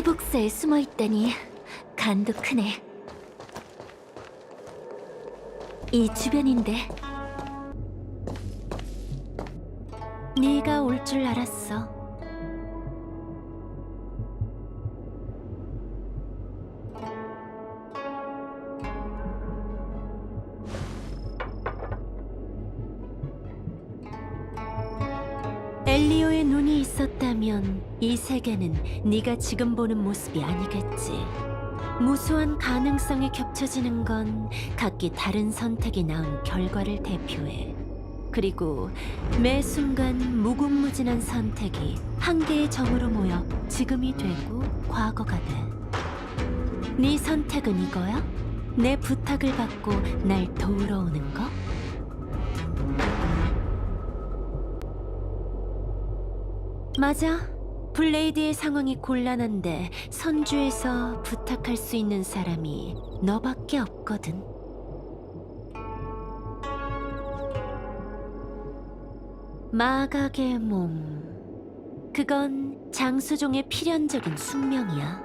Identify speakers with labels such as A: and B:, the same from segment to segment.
A: 회복사에 숨어 있다니 간도 크네. 이 주변인데. 네가 올 줄 알았어. 세계는 네가 지금 보는 모습이 아니겠지. 무수한 가능성이 겹쳐지는 건 각기 다른 선택이 낳은 결과를 대표해. 그리고 매 순간 무궁무진한 선택이 한 개의 점으로 모여 지금이 되고 과거가 돼. 네 선택은 이거야? 내 부탁을 받고 날 도우러 오는 거? 맞아. 블레이드의 상황이 곤란한데 선주에서 부탁할 수 있는 사람이 너밖에 없거든. 마각의 몸. 그건 장수종의 필연적인 숙명이야.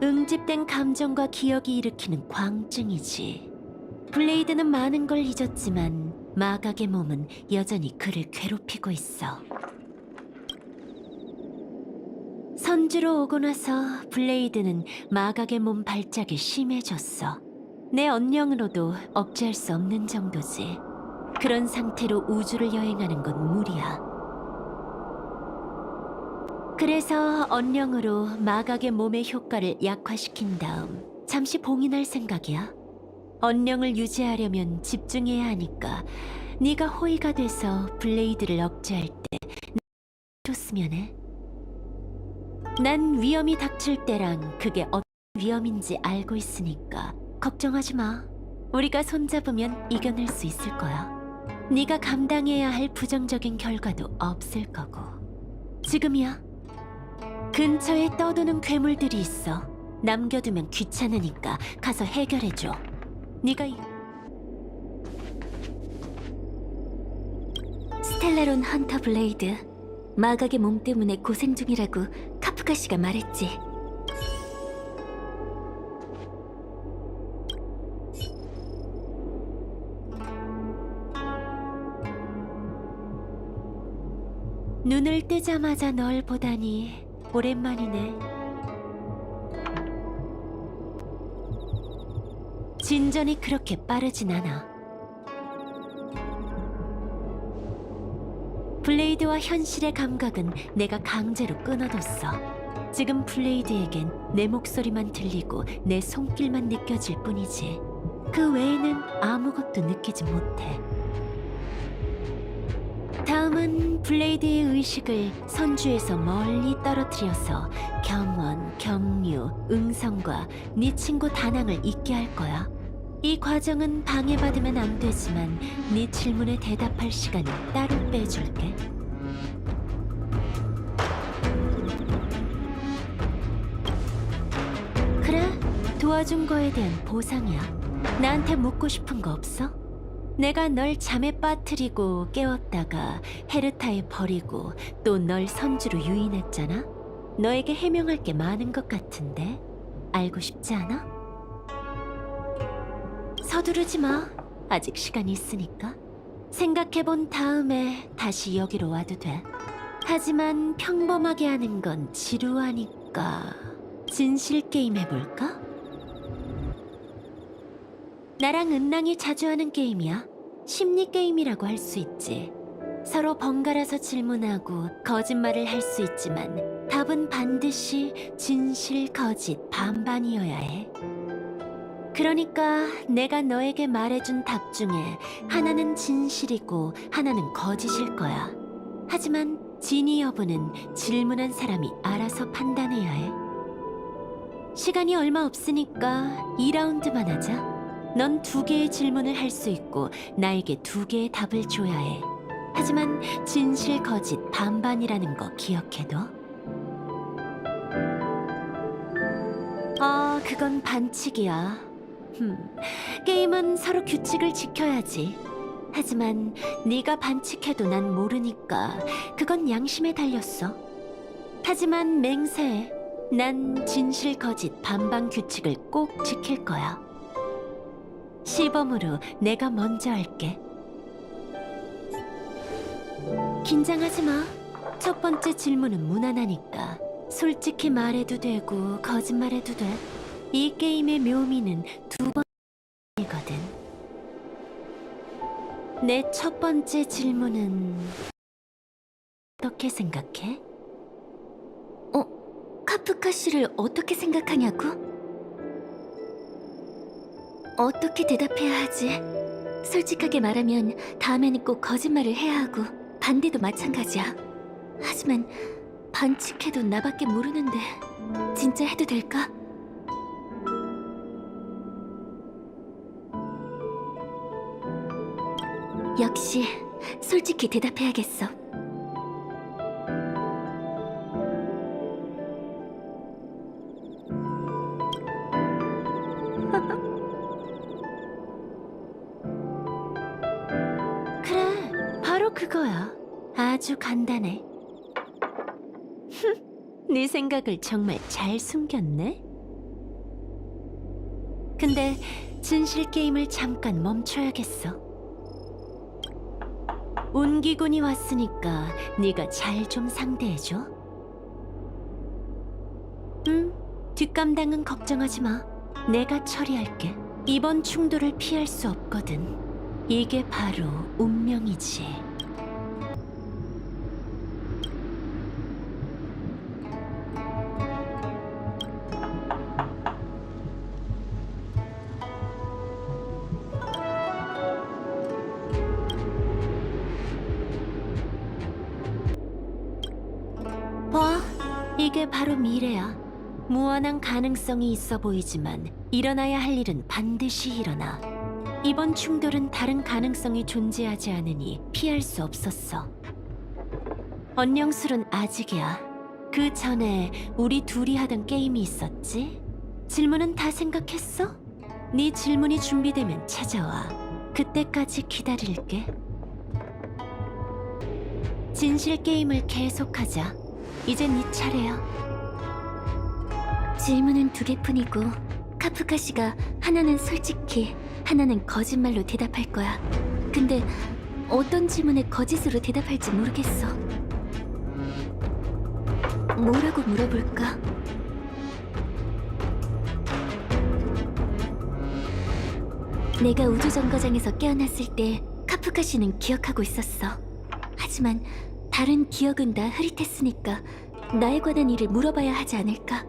A: 응집된 감정과 기억이 일으키는 광증이지. 블레이드는 많은 걸 잊었지만 마각의 몸은 여전히 그를 괴롭히고 있어. 선주로 오고 나서 블레이드는 마각의 몸 발작이 심해졌어. 내 언령으로도 억제할 수 없는 정도지. 그런 상태로 우주를 여행하는 건 무리야. 그래서 언령으로 마각의 몸의 효과를 약화시킨 다음 잠시 봉인할 생각이야. 언령을 유지하려면 집중해야 하니까 네가 호의가 돼서 블레이드를 억제할 때 줬으면 해. 난 위험이 닥칠 때랑 그게 어떤 위험인지 알고 있으니까 걱정하지 마. 우리가 손잡으면 이겨낼 수 있을 거야. 네가 감당해야 할 부정적인 결과도 없을 거고. 지금이야. 근처에 떠도는 괴물들이 있어. 남겨두면 귀찮으니까 가서 해결해줘. 네가 이... 스텔라론 헌터 블레이드. 마각의 몸 때문에 고생 중이라고 카프카 씨가 말했지. 눈을 뜨자마자 널 보다니 오랜만이네. 진전이 그렇게 빠르진 않아. 블레이드와 현실의 감각은 내가 강제로 끊어뒀어. 지금 블레이드에겐 내 목소리만 들리고 내 손길만 느껴질 뿐이지. 그 외에는 아무것도 느끼지 못해. 다음은 블레이드의 의식을 선주에서 멀리 떨어뜨려서 경원, 경류, 응성과 네 친구 다낭을 잊게 할 거야. 이 과정은 방해받으면 안 되지만 네 질문에 대답할 시간을 따로 빼줄게. 그래, 도와준 거에 대한 보상이야. 나한테 묻고 싶은 거 없어? 내가 널 잠에 빠뜨리고 깨웠다가 헤르타에 버리고 또 널 선주로 유인했잖아? 너에게 해명할 게 많은 것 같은데 알고 싶지 않아? 서두르지 마. 아직 시간이 있으니까. 생각해본 다음에 다시 여기로 와도 돼. 하지만 평범하게 하는 건 지루하니까 진실 게임 해볼까? 나랑 은랑이 자주 하는 게임이야. 심리 게임이라고 할 수 있지. 서로 번갈아서 질문하고 거짓말을 할 수 있지만 답은 반드시 진실, 거짓, 반반이어야 해. 그러니까 내가 너에게 말해준 답 중에 하나는 진실이고 하나는 거짓일 거야. 하지만 진위 여부는 질문한 사람이 알아서 판단해야 해. 시간이 얼마 없으니까 2라운드만 하자. 넌 두 개의 질문을 할 수 있고 나에게 두 개의 답을 줘야 해. 하지만 진실 거짓 반반이라는 거 기억해둬. 아, 그건 반칙이야. 흠, 게임은 서로 규칙을 지켜야지. 하지만 네가 반칙해도 난 모르니까 그건 양심에 달렸어. 하지만 맹세해. 난 진실 거짓 반반 규칙을 꼭 지킬 거야. 시범으로 내가 먼저 할게. 긴장하지 마. 첫 번째 질문은 무난하니까. 솔직히 말해도 되고 거짓말해도 돼. 이 게임의 묘미는 두 번이거든. 내 첫 번째 질문은 어떻게 생각해? 어, 카프카 씨를 어떻게 생각하냐고? 어떻게 대답해야 하지? 솔직하게 말하면 다음에는 꼭 거짓말을 해야 하고 반대도 마찬가지야. 하지만 반칙해도 나밖에 모르는데 진짜 해도 될까? 역시 솔직히 대답해야겠어. 그래, 바로 그거야. 아주 간단해. 네 생각을 정말 잘 숨겼네. 근데 진실 게임을 잠깐 멈춰야겠어. 운기군이 왔으니까 네가 잘 좀 상대해줘. 응, 뒷감당은 걱정하지 마. 내가 처리할게. 이번 충돌을 피할 수 없거든. 이게 바로 운명이지. 이게 바로 미래야. 무한한 가능성이 있어 보이지만 일어나야 할 일은 반드시 일어나. 이번 충돌은 다른 가능성이 존재하지 않으니 피할 수 없었어. 언영술은 아직이야. 그 전에 우리 둘이 하던 게임이 있었지? 질문은 다 생각했어? 네 질문이 준비되면 찾아와. 그때까지 기다릴게. 진실 게임을 계속하자. 이제 네 차례야. 질문은 두 개 뿐이고 카프카 씨가 하나는 솔직히, 하나는 거짓말로 대답할 거야. 근데 어떤 질문에 거짓으로 대답할지 모르겠어. 뭐라고 물어볼까? 내가 우주정거장에서 깨어났을 때 카프카 씨는 기억하고 있었어. 하지만 다른 기억은 다 흐릿했으니까 나에 관한 일을 물어봐야 하지 않을까?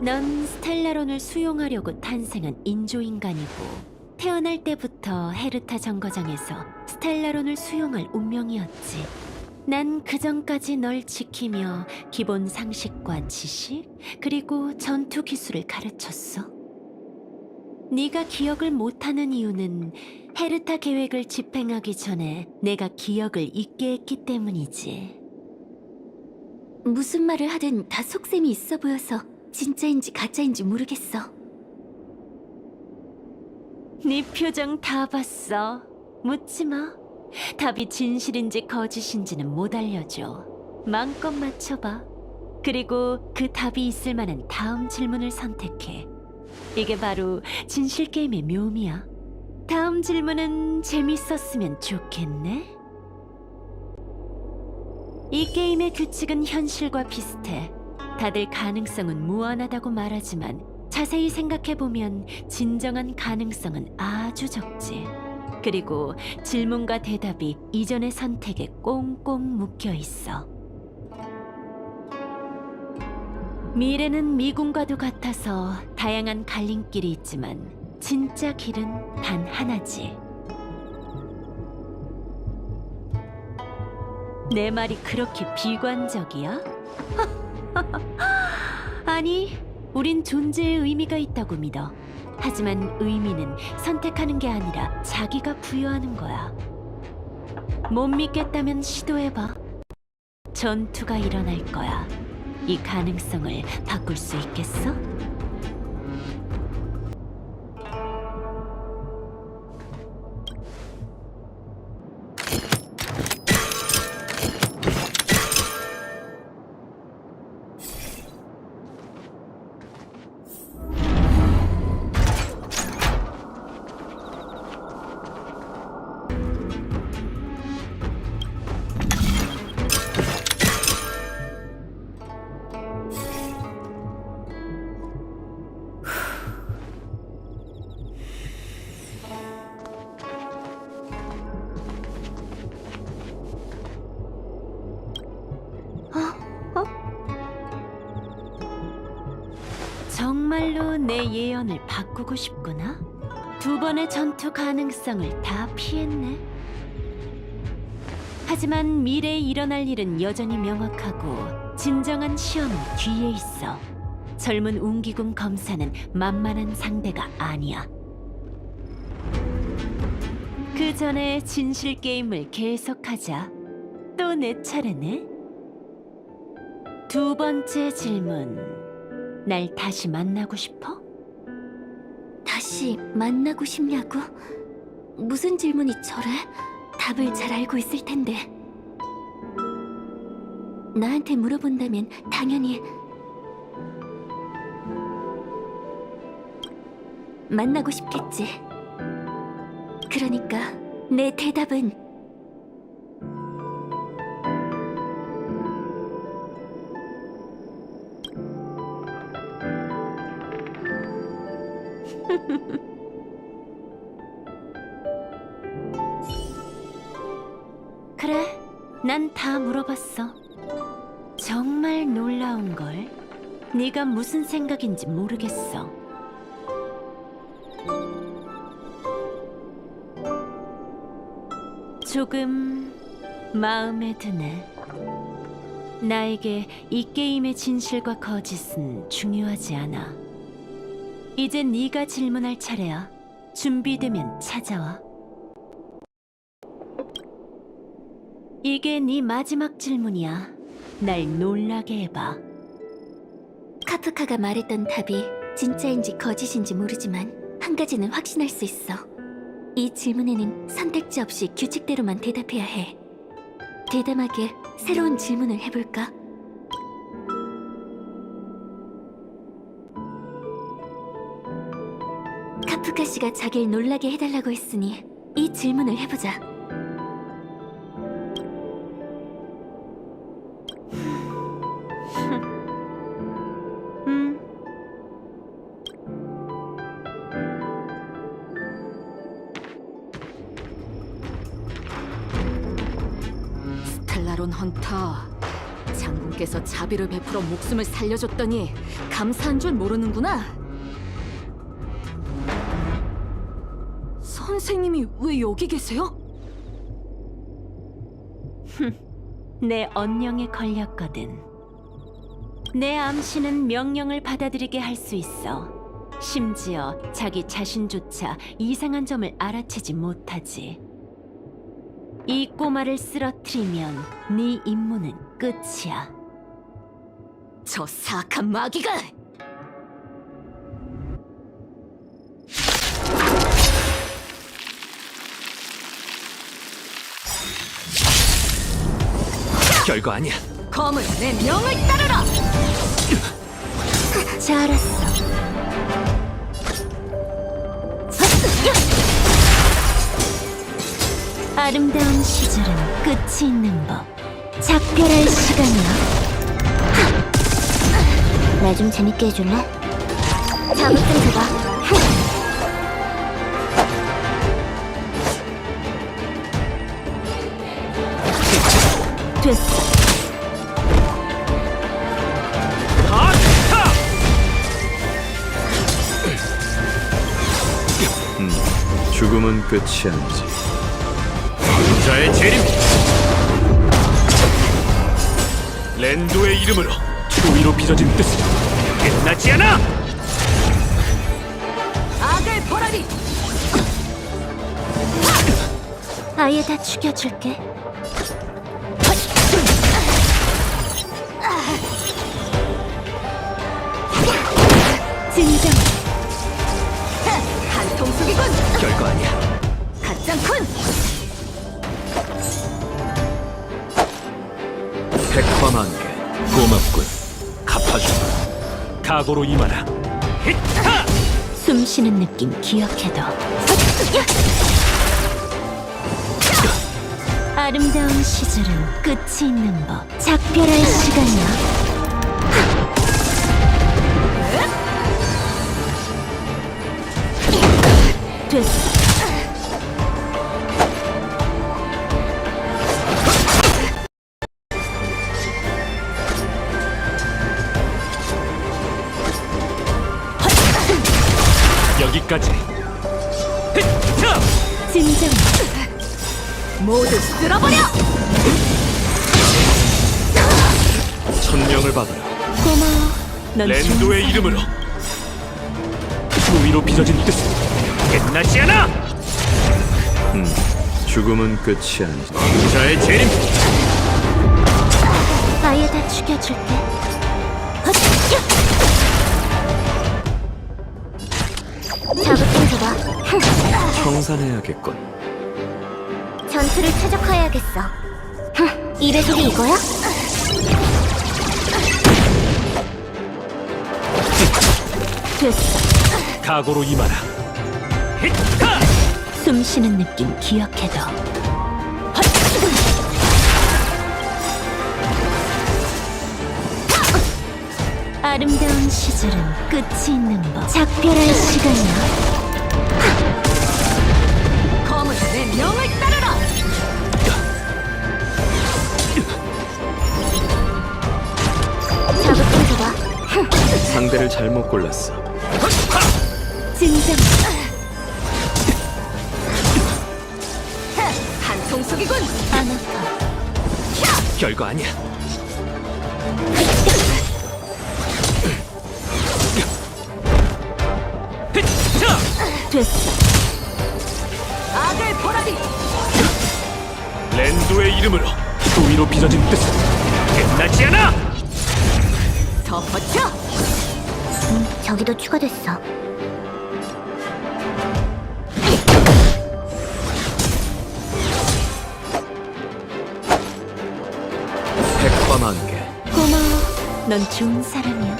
A: 넌 스텔라론을 수용하려고 탄생한 인조인간이고 태어날 때부터 헤르타 정거장에서 스텔라론을 수용할 운명이었지. 난 그전까지 널 지키며 기본 상식과 지식 그리고 전투 기술을 가르쳤어. 네가 기억을 못하는 이유는 헤르타 계획을 집행하기 전에 내가 기억을 잊게 했기 때문이지. 무슨 말을 하든 다 속셈이 있어 보여서 진짜인지 가짜인지 모르겠어. 네 표정 다 봤어. 묻지 마. 답이 진실인지 거짓인지는 못 알려줘. 마음껏 맞춰봐. 그리고 그 답이 있을 만한 다음 질문을 선택해. 이게 바로 진실 게임의 묘미야. 다음 질문은 재밌었으면 좋겠네. 이 게임의 규칙은 현실과 비슷해. 다들 가능성은 무한하다고 말하지만 자세히 생각해보면 진정한 가능성은 아주 적지. 그리고 질문과 대답이 이전의 선택에 꽁꽁 묶여 있어. 미래는 미궁과도 같아서 다양한 갈림길이 있지만 진짜 길은 단 하나지. 내 말이 그렇게 비관적이야? 아니, 우린 존재의 의미가 있다고 믿어. 하지만 의미는 선택하는 게 아니라 자기가 부여하는 거야. 못 믿겠다면 시도해봐. 전투가 일어날 거야. 이 가능성을 바꿀 수 있겠어? 내 예언을 바꾸고 싶구나? 두 번의 전투 가능성을 다 피했네. 하지만 미래에 일어날 일은 여전히 명확하고 진정한 시험은 뒤에 있어. 젊은 웅기군 검사는 만만한 상대가 아니야. 그 전에 진실 게임을 계속하자. 또 내 차례네. 두 번째 질문. 날 다시 만나고 싶어?
B: 다시 만나고 싶냐고? 무슨 질문이 저래? 답을 잘 알고 있을 텐데. 나한테 물어본다면 당연히 만나고 싶겠지. 그러니까 내 대답은
A: 다 물어봤어. 정말 놀라운 걸. 네가 무슨 생각인지 모르겠어. 조금 마음에 드네. 나에게 이 게임의 진실과 거짓은 중요하지 않아. 이제 네가 질문할 차례야. 준비되면 찾아와. 이게 네 마지막 질문이야. 날 놀라게 해봐.
B: 카프카가 말했던 답이 진짜인지 거짓인지 모르지만 한 가지는 확신할 수 있어. 이 질문에는 선택지 없이 규칙대로만 대답해야 해. 대담하게 새로운 질문을 해볼까? 카프카 씨가 자기를 놀라게 해달라고 했으니 이 질문을 해보자.
C: 장군께서 자비를 베풀어 목숨을 살려줬더니 감사한 줄 모르는구나 선생님이 왜 여기 계세요?
A: 내 언령에 걸렸거든. 내 암시는 명령을 받아들이게 할 수 있어. 심지어 자기 자신조차 이상한 점을 알아채지 못하지. 이 꼬마를 쓰러뜨리면 네 임무는 끝이야.
C: 저 사악한 마귀가!
D: 별거 아니야.
C: 검을 내 명을 따르라!
A: 잘했어. 아름다운 시절은 끝이 있는 법. 작별할 시간이야.
B: 나 좀 재밌게 해줄래? 자극 좀 줘봐.
A: 됐어.
D: 죽음은 끝이 아니지. 자의 재림이다. 랜도의 이름으로 추위로 빚어진 뜻은 끝나지 않아! 악을 보라리!
B: 아예 다 죽여줄게. 진정.
C: 한통 속이군.
D: 별거 아니야.
C: 가짱군.
D: 백화만개 고맙군. 각오로 임하라.
A: 숨 쉬는 느낌 기억해둬. 아름다운 시절은 끝이 있는 법. 작별할 시간이야. 됐어.
D: 이름으로. 수위로 빚어진 뜻은 끝나지 않아. 음, 죽음은 끝이 아니지. 자의 재림.
B: 아예 다 죽여줄게. 자극 좀 줘봐.
D: 청산해야겠군.
B: 전투를 최적화해야겠어. 흥, 이 배속이 이거야?
A: 됐어.
D: 각오로 임하라.
A: 숨 쉬는 느낌 기억해둬. 아름다운 시절은 끝이 있는 법. 작별할 시간이야.
C: 검은 내 명을 따르라.
B: 자극 좀 줘봐.
D: 상대를 잘못 골랐어.
A: 진정.
C: 한통 속이군.
A: 안 아파.
D: 별거 아니야.
A: 됐어.
C: 악을 보라리.
D: 랜도의 이름으로 수위로 빚어진 뜻은 끝나지 않아.
C: 더 버텨.
B: 저기도 추가됐어.
D: 백화만개.
A: 고마워. 넌 좋은 사람이야.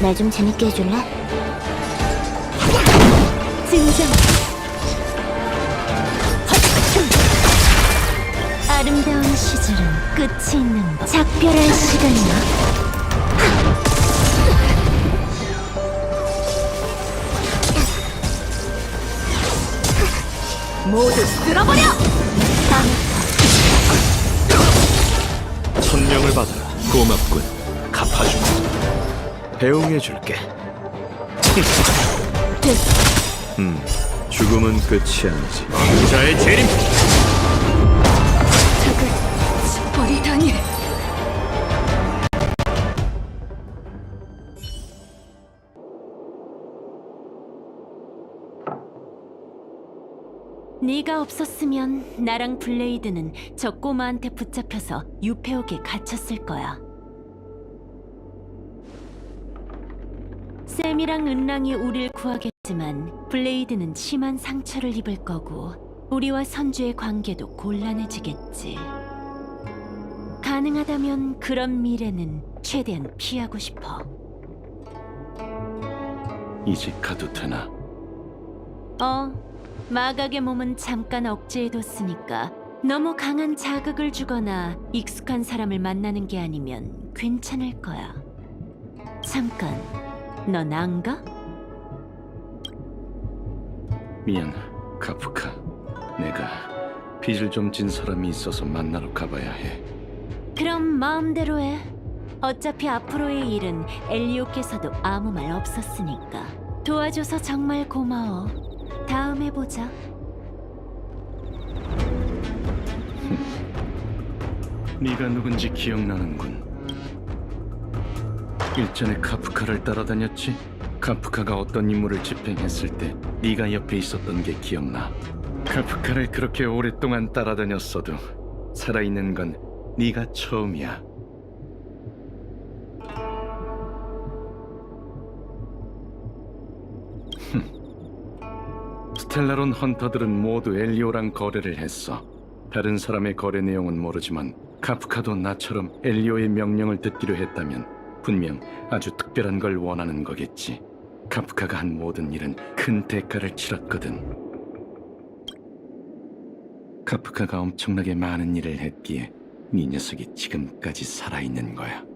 B: 날좀 재밌게 해줄래?
A: 진정. 시절은 끝이 있는 법. 작별할 시간이야.
C: 모두 쓸어버려.
D: 천명을 받아라. 고맙군. 갚아주마. 배웅해줄게.
A: 됐어.
D: 음, 죽음은 끝이 아니지. 자의 재림.
C: 버리다니.
A: 네가 없었으면 나랑 블레이드는 저 꼬마한테 붙잡혀서 유폐옥에 갇혔을 거야. 샘이랑 은랑이 우릴 구하겠지만 블레이드는 심한 상처를 입을 거고 우리와 선주의 관계도 곤란해지겠지. 가능하다면 그런 미래는 최대한 피하고 싶어.
E: 이제 가도 되나?
A: 어, 마각의 몸은 잠깐 억제해뒀으니까 너무 강한 자극을 주거나 익숙한 사람을 만나는 게 아니면 괜찮을 거야. 잠깐, 넌 안 가?
E: 미안, 카프카. 내가 빚을 좀 진 사람이 있어서 만나러 가봐야 해.
A: 그럼 마음대로 해. 어차피 앞으로의 일은 엘리오께서도 아무 말 없었으니까. 도와줘서 정말 고마워. 다음에 보자.
E: 네가 누군지 기억나는군. 일전에 카프카를 따라다녔지? 카프카가 어떤 임무를 집행했을 때 네가 옆에 있었던 게 기억나. 카프카를 그렇게 오랫동안 따라다녔어도 살아있는 건 네가 처음이야. 스텔라론 헌터들은 모두 엘리오랑 거래를 했어. 다른 사람의 거래 내용은 모르지만 카프카도 나처럼 엘리오의 명령을 듣기로 했다면 분명 아주 특별한 걸 원하는 거겠지. 카프카가 한 모든 일은 큰 대가를 치렀거든. 카프카가 엄청나게 많은 일을 했기에 네 녀석이 지금까지 살아있는 거야.